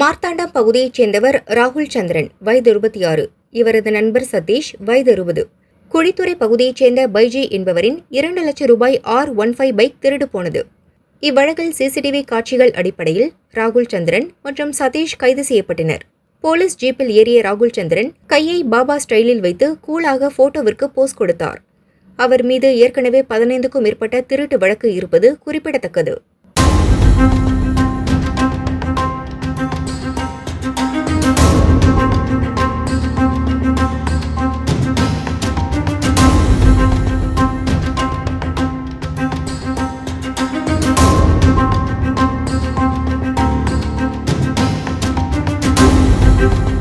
மார்த்தாண்டம் பகுதியைச் சேர்ந்தவர் ராகுல் சந்திரன் வயது இருபத்தி ஆறு. இவரது நண்பர் சதீஷ் வயது இருபது. குழித்துறை பகுதியைச் சேர்ந்த பைஜி என்பவரின் இரண்டு லட்சம் ரூபாய் ஆர் ஒன் ஃபைவ் பைக் திருடு போனது. இவ்வழக்கில் சிசிடிவி காட்சிகள் அடிப்படையில் ராகுல் சந்திரன் மற்றும் சதீஷ் கைது செய்யப்பட்டனர். போலீஸ் ஜீப்பில் ஏறிய ராகுல் சந்திரன் கையை பாபா ஸ்டைலில் வைத்து கூலாக போட்டோவிற்கு போஸ் கொடுத்தார். அவர் மீது ஏற்கனவே பதினைந்துக்கும் மேற்பட்ட திருட்டு வழக்கு இருப்பது குறிப்பிடத்தக்கது. you